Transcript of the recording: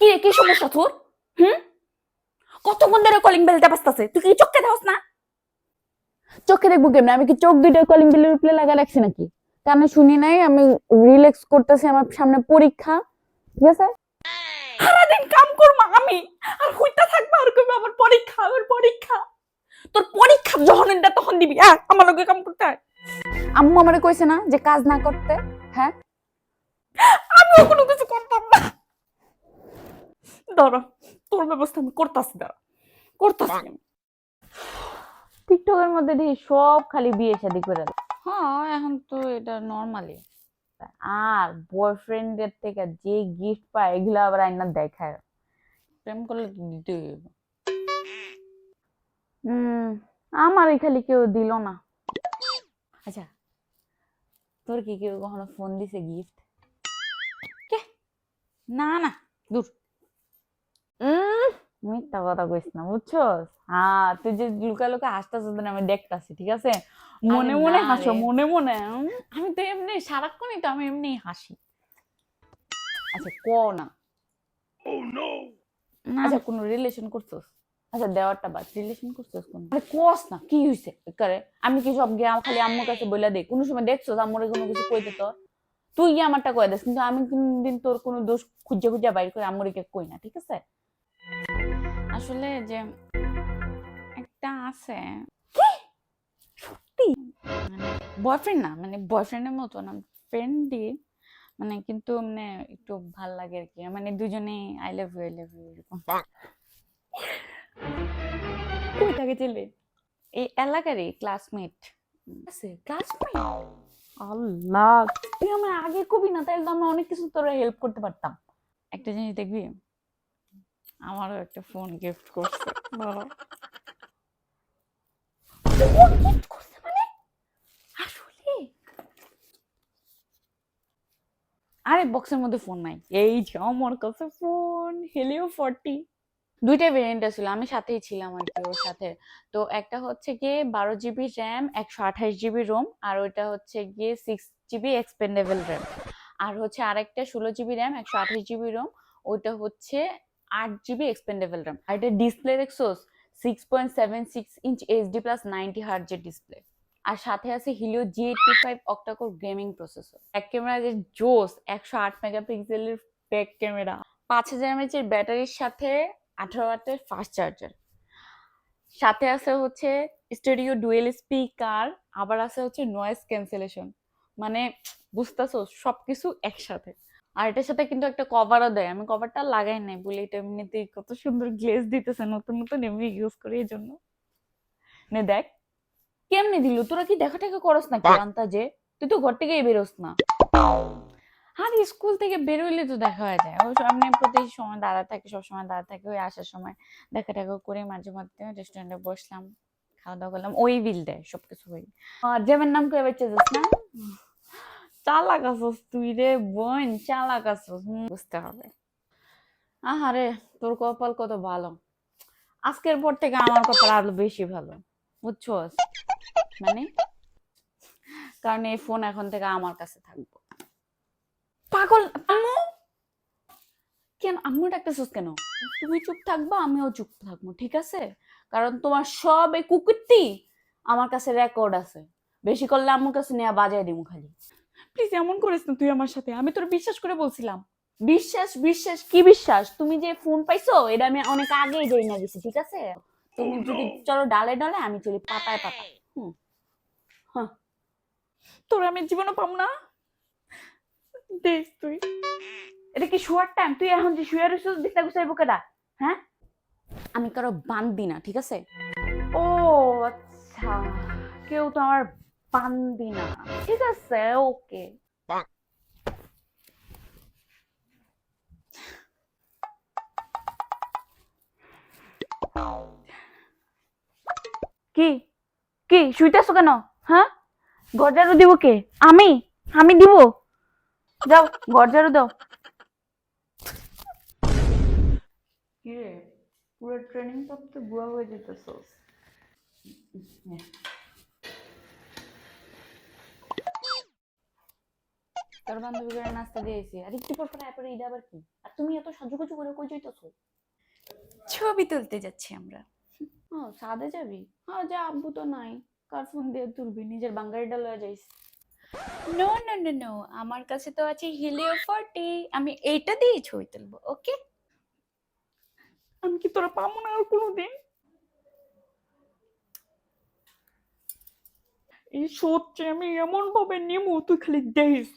কি রে কি সমস্যা তোর? হুম? কতক্ষণ ধরে কলিং বেলটা বাজতাছে? তুই কি চোখে দেওস না? চোখে দেখব কেমন? আমি কি চোখ দুইটা কলিং বেলের উপরে লাগা রাখছি নাকি? কানে শুনি নাই আমি রিল্যাক্স করতেছি আমার সামনে পরীক্ষা। ঠিক আছে? সারাদিন কাম করব আমি। আর হইতা থাকব আর কইবে আমার পরীক্ষা আমার পরীক্ষা। তোর পরীক্ষা যখন এটা তখন দিবি আহ, আমার লগে কাম করতে হয় আম্মু আমারে কইছে না যে কাজ না করতে হ্যাঁ? আমিও কোনো কিছু করতাম না। ধরো তোর ব্যবস্থা আমি করতাছি দাঁড়া। করতাছি আমি। টিকটকের মধ্যে দেখি সব খালি বিয়ে শাদি করে দেয়। হ্যাঁ এখন তো এটা নর্মালি আর বয়ফ্রেন্ডের থেকে যে গিফট পায় এগুলো আবার আইনা দেখায়। প্রেম করলে তো দিতেই হবে। হম আমার খালি কেউ দিল না। আচ্ছা তোর কি কেউ কখনো ফোন দিছে গিফট কে? না না দূর। মিথ্যা কথা কইস না বুঝছস হ্যাঁ তুই যে লুকা লুকা হাসতাছ আমি দেখতাছি ঠিক আছে? মনে মনে হাসো মনে মনে আমি তো এমনি সারাক্ষণই তো আমি এমনি হাসি। আচ্ছা ক না? না। আচ্ছা কোনো রিলেশন করছস? আচ্ছা দেওয়ারটা বাদ রিলেশন করছস কোন? আরে কস না কি হইছে? করে আমি কি সব গিয়ে খালি আম্মুর কাছে বইলা দেই? কোনো সময় দেখছস আম্মুরে কোনো কিছু কইতে তো তুই আমারটা কই দিস? কিন্তু আমি কোনদিন তোর কোনো দোষ খুঁজে খুঁজে বাইর করে আম্মুরিকে কই না ঠিক আছে? আসলে যে একটা আছে। সত্যি? মানে বয়ফ্রেন্ড না মানে বয়ফ্রেন্ডের মতো না ফ্রেন্ডই মানে কিন্তু মানে একটু ভালো লাগে আর কি। মানে দুজনেই I love you I love you এরকম। কই থাকে ছেলে এই এলাকারই ক্লাসমেট আছে ক্লাসমেট আল্লাহ তুই আমার আগে কবি না তাহলে তো আমরা অনেক কিছু তোরা হেল্প করতে পারতাম। একটা জিনিস দেখবি? আমারও একটা ফোন গিফট করছে বলো। ফোন গিফট করছে মানে? আসলে? আরে বক্সের মধ্যে ফোন নাই। এই যে আমার কাছে ফোন হেলিও ফর্টি দুইটা ভেরিয়েন্ট ছিল আমি সাথেই ছিলাম আর কি ওর সাথে। তো একটা হচ্ছে গিয়ে বারো জিবি র্যাম একশো আঠাশ জিবি রোম আর ওইটা হচ্ছে গিয়ে সিক্স জিবি এক্সপেন্ডেবল র্যাম আর হচ্ছে আরেকটা ষোলো জিবি র্যাম একশো আঠাশ জিবি রোম ওইটা হচ্ছে আট জিবি এক্সপেন্ডেবল র্যাম আর এটা display দেখছোস six point seven six inch HD plus ninety হার্জের display আর সাথে আছে Helio G eighty five octacore gaming processor এক ক্যামেরা যে জোস, একশো আট মেগাপিক্সেলের ব্যাক ক্যামেরা পাঁচ হাজার এমএচের ব্যাটারির সাথে আঠারো ওয়াটের ফাস্ট চার্জার সাথে আছে হচ্ছে স্টুডিও ডুয়েল স্পিকার আবার আছে হচ্ছে নয়েজ ক্যান্সেলেশন মানে বুঝতেছো? সবকিছু একসাথে। আর এটার সাথে কিন্তু একটা কভারও দেয়। আমি কভারটা লাগাই নাই বলে এটা এমনিতেই কত সুন্দর গ্লেজ দিতেছে নতুন নতুন এমনি ইউজ করি এই জন্য। নে দেখ কেমনে দিল? তোরা কি দেখা টেকা করস না কি যে? তুই তো ঘর থেকেই বেরোস না। আর স্কুল থেকে বেরোইলে তো দেখা হয়ে যায়। ওই সামনে প্রতি সময় দাঁড়া থাকে সব সময় দাঁড়া থাকে ওই আসার সময় দেখা টেকা করে মাঝে মধ্যে রেস্টুরেন্টে বসলাম খাওয়া দাওয়া করলাম ওই বিল দেয় সবকিছু ওই জেমের নাম করে বেঁচে যাস না? চালাক আছস তুই রে বোন চালাক আছস বুঝতে হবে। আহারে তোর কপাল কত ভালো। আজকের পর থেকে আমার কপাল আরও বেশি ভালো বুঝছস? মানে? কারণ এই ফোন এখন থেকে আমার কাছে থাকব। পাগল আম্মু! কেন? আম্মু ডাকতেছিস কেন? তুমি চুপ থাকবা আমিও চুপ থাকব ঠিক আছে? কারণ তোমার সব এই কুকুরটি আমার কাছে রেকর্ড আছে। বেশি করলে আম্মুর কাছে নেওয়া বাজায় দিমু খালি। প্লিজ এমন করিস না তুই আমার সাথে। আমি তোর বিশ্বাস করে বলছিলাম। বিশ্বাস বিশ্বাস, কি বিশ্বাস? তুমি যে ফোন পাইছো, এটা আমি অনেক আগেই যাই না গেছি, ঠিক আছে? তুমি যদি চলো ডালে ডালে, আমি চলি পাতায় পাতায়। তোর আমি জীবনও পাম না। দেখ তুই। এটা কি শুয়ার টাইম তুই এখন যে শুয়ে রইছিস দিকটা গুছাইবো কেডা হ্যাঁ? আমি কারও বান্দি না, ঠিক আছে? ও আচ্ছা। কেউ তো আমার বান্দি না ঠিক আছে ওকে। কি? কি? শুইতেছো কেন? হ্যাঁ? ঘর ঝাড়ু দিব কে? আমি? আমি দিব? যাও ঘর ঝাড়ু দাও। কিরে পুরো ট্রেনিং করতে বুয়া হয়ে যেতেছস। তোর বান্ধবী করে নাস্তা দিয়েছি। আর একটু পর পর এরপরে ঈদ আবার কি? আর তুমি এত সাজুগুজু করে কই যাইতেছো? ছবি তুলতে যাচ্ছি আমরা। ও সাদে যাবি? হ্যাঁ যা আব্বু তো নাই। কার ফোন দিয়ে তুলবি? নিজের বাঙ্গারিটা লয়ে যাইস। নো নো নো নো আমার কাছে তো আছে হিলিও ফর্টি আমি এইটা দিয়ে ছবি তুলবো ওকে আমি কি তোরা পাবো না আর কোনোদিন? এই সত্যি আমি এমন ভাবে নেব তুই খালি দেখিস।